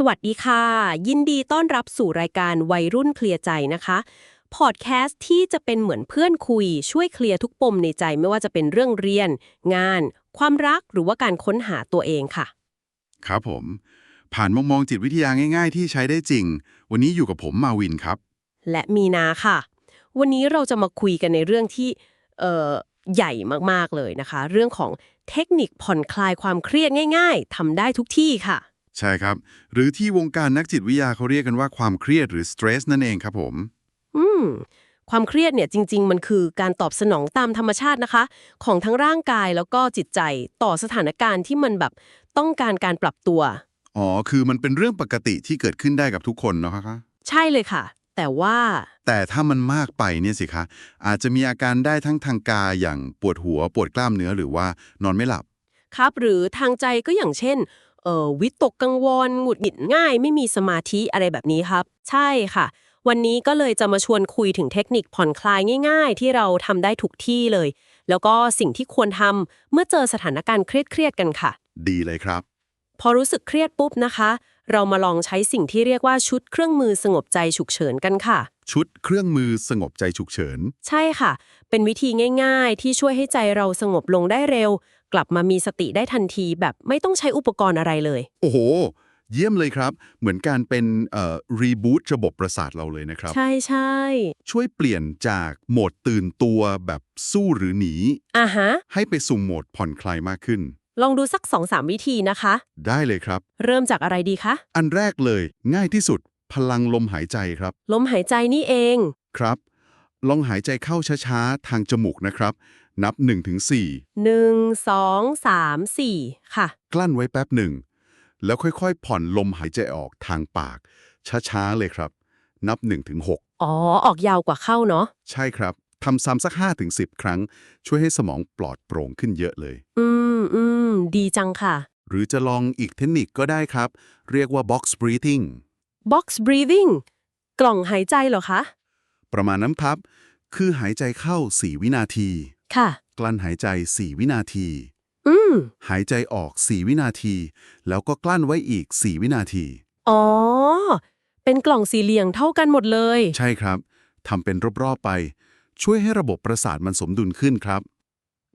สวัสดีค่ะ ยินดีต้อนรับสู่รายการวัยรุ่นเคลียร์ใจนะคะ พอดแคสต์ที่จะเป็นเหมือนเพื่อนคุย ช่วยเคลียร์ทุกปมในใจไม่ว่าจะเป็นเรื่องเรียน งาน ความรักหรือว่าการค้นหาตัวเองค่ะ ครับผม ผ่านมองมองจิตวิทยาง่าย ๆ ที่ใช้ได้จริง วันนี้อยู่กับผมมาวินครับ และมีนาค่ะ วันนี้เราจะมาคุยกันในเรื่องที่เอ่อใหญ่มากๆเลยนะคะ เรื่องของเทคนิคผ่อนคลายความเครียดง่าย ๆทำได้ทุกที่ค่ะ ใช่ครับ หรือที่วงการนักจิตวิทยาเขาเรียกกันว่าความเครียดหรือ stress นั่นเองครับผม อืม ความเครียดเนี่ยจริง ๆ มันคือการตอบสนองตามธรรมชาตินะคะ ของทั้งร่างกายแล้วก็จิตใจต่อสถานการณ์ที่มันแบบต้องการการปรับตัว อ๋อ คือมันเป็นเรื่องปกติที่เกิดขึ้นได้กับทุกคนเนาะคะ ใช่เลยค่ะ แต่ว่า แต่ถ้ามันมากไปเนี่ยสิคะ อาจจะมีอาการได้ทั้งทางกายอย่างปวดหัว ปวดกล้ามเนื้อหรือว่านอนไม่หลับ ครับ หรือทางใจก็อย่างเช่น เอ่อวิตกกังวลหงุดหงิดง่าย ไม่มีสมาธิอะไรแบบนี้ครับ ใช่ค่ะ วันนี้ก็เลยจะมาชวนคุยถึงเทคนิคผ่อนคลายง่าย ๆ ที่เราทำได้ทุกที่เลย แล้วก็สิ่งที่ควรทำเมื่อเจอสถานการณ์เครียดๆกันค่ะ ดีเลยครับ พอรู้สึกเครียดปุ๊บนะคะ เรามาลองใช้สิ่งที่เรียกว่าชุดเครื่องมือสงบใจฉุกเฉินกันค่ะ ชุดเครื่องมือสงบใจฉุกเฉิน ใช่ค่ะ เป็นวิธีง่าย ๆ ที่ช่วยให้ใจเราสงบลงได้เร็ว กลับมามีสติได้ทันทีแบบไม่ต้องใช้อุปกรณ์อะไรเลย โอ้โห เยี่ยมเลยครับ เหมือนการเป็นเอ่อรีบูตระบบประสาทเราเลยนะครับ ใช่ใช่ช่วยเปลี่ยนจากโหมดตื่นตัวแบบสู้หรือหนีอะฮะ ให้ไปสู่โหมดผ่อนคลายมากขึ้น ลองดูสัก2อสามวิธีนะคะ ได้เลยครับ เริ่มจากอะไรดีคะ อันแรกเลย ง่ายที่สุด พลังลมหายใจครับ ลมหายใจนี่เองครับ ลองหายใจเข้าช้าๆ ทางจมูกนะครับ นับ1-4 1 2 3 4ค่ะ กลั้นไว้แป๊บหนึ่ง แล้วค่อยๆ ผ่อนลมหายใจออกทางปาก ช้าๆ เลยครับ นับ1-6อ๋อ ออกยาวกว่าเข้าเนาะ ใช่ครับทำซ้ำสัก5-10 ครั้ง ช่วยให้สมองปลอดโปร่งขึ้นเยอะเลย อืมอืมดีจังค่ะ หรือจะลองอีกเทคนิคก็ได้ครับ เรียกว่า box breathing box breathing กล่องหายใจเหรอคะ ประมาณนั้นครับ คือหายใจเข้า 4 วินาที ค่ะ กลั้นหายใจ 4 วินาที อืม หายใจออก 4 วินาที แล้วก็กลั้นไว้อีก 4 วินาที อ๋อ เป็นกล่องสี่เหลี่ยงเท่ากันหมดเลย ใช่ครับทำเป็นรอบๆไป ช่วยให้ระบบประสาทมันสมดุลขึ้นครับ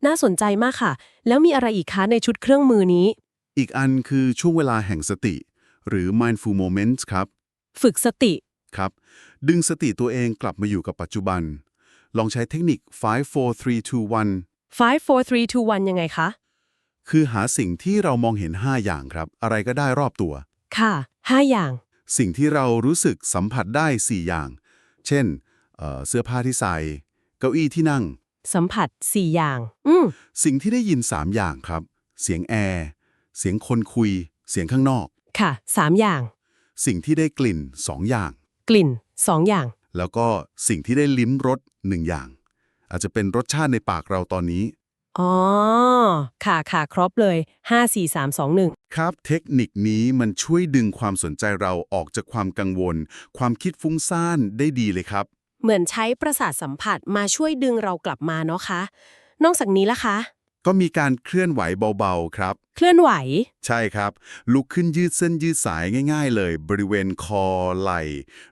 น่าสนใจมากค่ะ แล้วมีอะไรอีกคะในชุดเครื่องมือนี้ อีกอันคือช่วงเวลาแห่งสติ หรือ mindful moments ครับ ฝึกสติ ครับ ดึงสติตัวเองกลับมาอยู่กับปัจจุบัน ลองใช้เทคนิค 5 4 3 2 1 5 4 3 2 1 ยังไงคะ คือหาสิ่งที่เรามองเห็น 5 อย่างครับ อะไรก็ได้รอบตัว ค่ะ 5 อย่าง สิ่งที่เรารู้สึกสัมผัสได้ 4 อย่าง เช่นเอ่อเสื้อผ้าที่ใส่ เก้าอี้ที่นั่ง สัมผัส 4 อย่าง อืมสิ่งที่ได้ยิน 3 อย่างครับ เสียงแอร์ เสียงคนคุย เสียงข้างนอก ค่ะ 3 อย่าง สิ่งที่ได้กลิ่น 2 อย่าง กลิ่น 2 อย่าง แล้วก็สิ่งที่ได้ลิ้มรส1อย่าง อาจจะเป็นรสชาติในปากเราตอนนี้ อ๋อ ค่ะค่ะครบเลย 5 4 3 2 1 ครับ เทคนิคนี้มันช่วยดึงความสนใจเราออกจากความกังวล ความคิดฟุ้งซ่านได้ดีเลยครับ เหมือนใช้ประสาทสัมผัสมาช่วยดึงเรากลับมาเนาะคะ นอกจากนี้ล่ะคะ ก็มีการเคลื่อนไหวเบาๆครับ เคลื่อนไหว ใช่ครับ ลุกขึ้นยืดเส้นยืดสายง่าย ๆ เลย บริเวณคอไหล่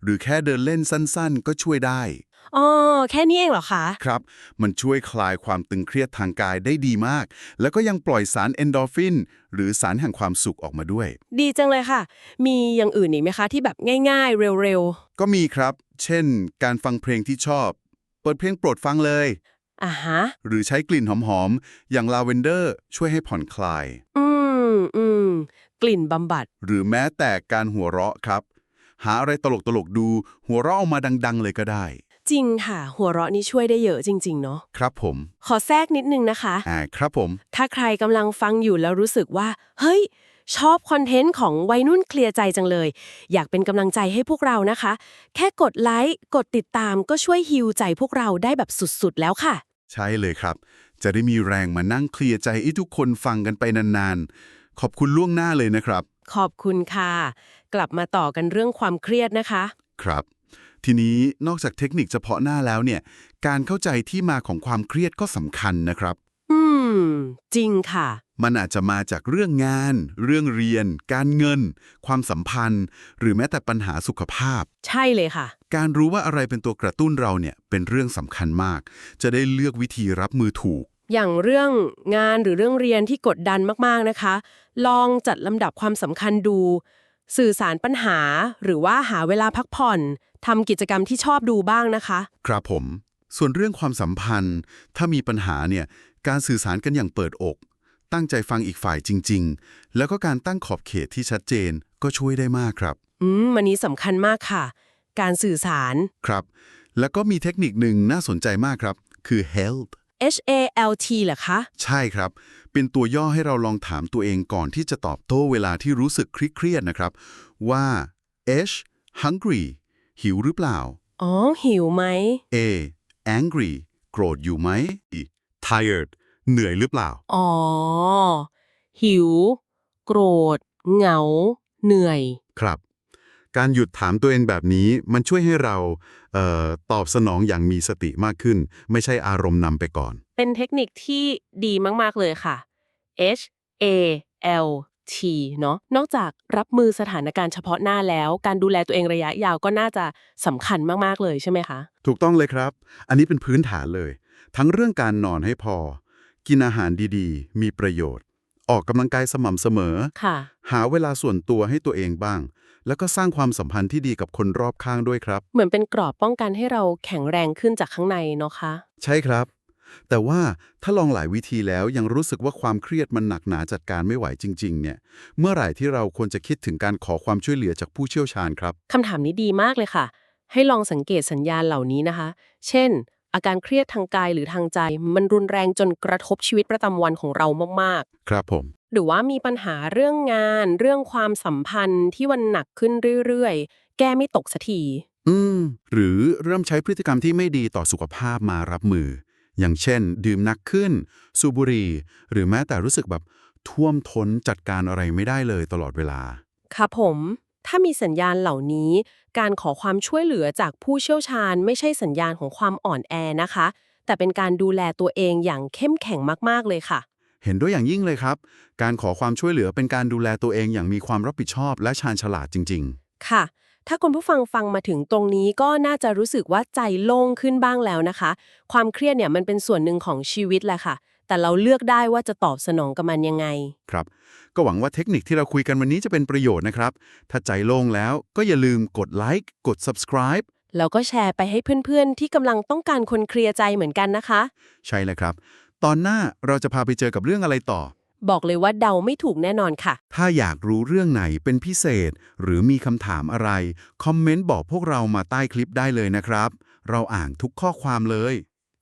หรือแค่เดินเล่นสั้นๆ ก็ช่วยได้อ๋อแค่นี้เองเหรอคะ ครับ มันช่วยคลายความตึงเครียดทางกายได้ดีมาก แล้วก็ยังปล่อยสารเอนโดรฟิน หรือสารแห่งความสุขออกมาด้วย ดีจังเลยค่ะ มีอย่างอื่นอีกไหมคะที่แบบง่าย ๆ เร็วก็มีครับ เช่น การฟังเพลงที่ชอบ เปิดเพลงโปรดฟังเลยๆ อะฮะ หรือใช้กลิ่นหอมๆ อย่างลาเวนเดอร์ช่วยให้ผ่อนคลาย อืมอืมกลิ่นบำบัด หรือแม้แต่การหัวเราะครับ หาอะไรตลกๆดู หัวเราะออกมาดังๆ เลยก็ได้ จริงค่ะ หัวเราะนี่ช่วยได้เยอะจริง ๆ เนาะครับผม ขอแทรกนิดนึงนะคะ อ่าครับผม ถ้าใครกำลังฟังอยู่แล้วรู้สึกว่า เฮ้ย ชอบคอนเทนต์ของวัยนุ่นเคลียร์ใจจังเลย อยากเป็นกำลังใจให้พวกเรานะคะ แค่กดไลค์กดติดตามก็ช่วยฮิวใจพวกเราได้แบบสุดๆแล้วค่ะ ใช่เลยครับ จะได้มีแรงมานั่งเคลียร์ใจให้ทุกคนฟังกันไปนานๆ ขอบคุณล่วงหน้าเลยนะครับ ขอบคุณค่ะ กลับมาต่อกันเรื่องความเครียดนะคะ ครับ ทีนี้นอกจากเทคนิคเฉพาะหน้าแล้วเนี่ย การเข้าใจที่มาของความเครียดก็สำคัญนะครับอื มมจริงค่ะ มันอาจจะมาจากเรื่องงาน เรื่องเรียน การเงิน ความสัมพันธ์ หรือแม้แต่ปัญหาสุขภาพ ใช่เลยค่ะ การรู้ว่าอะไรเป็นตัวกระตุ้นเราเนี่ยเป็นเรื่องสำคัญมาก จะได้เลือกวิธีรับมือถูก อย่างเรื่องงานหรือเรื่องเรียนที่กดดันมากๆนะคะ ลองจัดลำดับความสำคัญดู สื่อสารปัญหา หรือว่าหาเวลาพักผ่อนทำกิจกรรมที่ชอบดูบ้างนะคะ ครับผม ส่วนเรื่องความสัมพันธ์ ถ้ามีปัญหาเนี่ย การสื่อสารกันอย่างเปิดอก ตั้งใจฟังอีกฝ่ายจริง ๆ แล้วก็การตั้งขอบเขตที่ชัดเจนก็ช่วยได้มากครับ อืมมันนี้สำคัญมากค่ะ การสื่อสาร ครับ แล้วก็มีเทคนิคหนึ่งน่าสนใจมากครับ คือ help H A L T เหรอคะ ใช่ครับ เป็นตัวย่อให้เราลองถามตัวเองก่อนที่จะตอบโต้เวลาที่รู้สึกเครียดๆนะครับ ว่า H hungry หิวหรือเปล่า อ๋อ หิวไหม A angry โกรธอยู่ไหม tired เหนื่อยหรือเปล่า อ๋อ หิว โกรธ เหงา เหนื่อย ครับ การหยุดถามตัวเองแบบนี้มันช่วยให้เราเออตอบสนองอย่างมีสติมากขึ้น ไม่ใช่อารมณ์นำไปก่อน เป็นเทคนิคที่ดีมากๆเลยค่ะ H A L T เนาะนอกจากรับมือสถานการณ์เฉพาะหน้าแล้ว การดูแลตัวเองระยะยาวก็น่าจะสำคัญมากๆเลยใช่ไหมคะ ถูกต้องเลยครับ อันนี้เป็นพื้นฐานเลย ทั้งเรื่องการนอนให้พอ กินอาหารดีๆ มีประโยชน์ ออกกำลังกายสม่ำเสมอค่ะหาเวลาส่วนตัวให้ตัวเองบ้าง แล้วก็สร้างความสัมพันธ์ที่ดีกับคนรอบข้างด้วยครับ เหมือนเป็นกรอบป้องกันให้เราแข็งแรงขึ้นจากข้างในเนาะคะ ใช่ครับ แต่ว่าถ้าลองหลายวิธีแล้วยังรู้สึกว่าความเครียดมันหนักหนาจัดการไม่ไหวจริง ๆ เนี่ย เมื่อไหร่ที่เราควรจะคิดถึงการขอความช่วยเหลือจากผู้เชี่ยวชาญครับคำถามนี้ดีมากเลยค่ะ ให้ลองสังเกตสัญญาณเหล่านี้นะคะ เช่น อาการเครียดทางกายหรือทางใจ มันรุนแรงจนกระทบชีวิตประจำวันของเรามากครับผมๆหรือว่ามีปัญหาเรื่องงาน เรื่องความสัมพันธ์ที่วันหนักขึ้นเรื่อยๆ แก้ไม่ตกสักทีอืม หรือเริ่มใช้พฤติกรรมที่ไม่ดีต่อสุขภาพมารับมือ อย่างเช่น ดื่มหนักขึ้น สูบบุหรี่ หรือแม้แต่รู้สึกแบบท่วมท้นจัดการอะไรไม่ได้เลยตลอดเวลา ครับผม ถ้ามีสัญญาณเหล่านี้ การขอความช่วยเหลือจากผู้เชี่ยวชาญ ไม่ใช่สัญญาณของความอ่อนแอนะคะ แต่เป็นการดูแลตัวเองอย่างเข้มแข็งมากๆเลยค่ะ เห็นด้วยอย่างยิ่งเลยครับ การขอความช่วยเหลือเป็นการดูแลตัวเองอย่างมีความรับผิดชอบและชาญฉลาดจริง ค่ะ ถ้าคุณผู้ฟังฟังมาถึงตรงนี้ก็น่าจะรู้สึกว่าใจโล่งขึ้นบ้างแล้วนะคะ ความเครียดเนี่ยมันเป็นส่วนหนึ่งของชีวิตแหละค่ะ แต่เราเลือกได้ว่าจะตอบสนองกับมันยังไงๆครับ ก็หวังว่าเทคนิคที่เราคุยกันวันนี้จะเป็นประโยชน์นะครับ ถ้าใจโล่งแล้วก็อย่าลืมกดไลค์กด subscribe แล้วก็แชร์ไปให้เพื่อนๆ ที่กำลังต้องการคนเคลียร์ใจเหมือนกันนะคะ ใช่เลยครับ ตอนหน้าเราจะพาไปเจอกับเรื่องอะไรต่อ บอกเลยว่าเดาไม่ถูกแน่นอนค่ะ ถ้าอยากรู้เรื่องไหนเป็นพิเศษ หรือมีคำถามอะไร คอมเมนต์บอกพวกเรามาใต้คลิปได้เลยนะครับ เราอ่านทุกข้อความเลย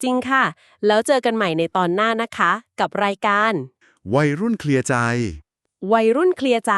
จริงค่ะ แล้วเจอกันใหม่ในตอนหน้านะคะ กับรายการ วัยรุ่นเคลียร์ใจ วัยรุ่นเคลียร์ใจ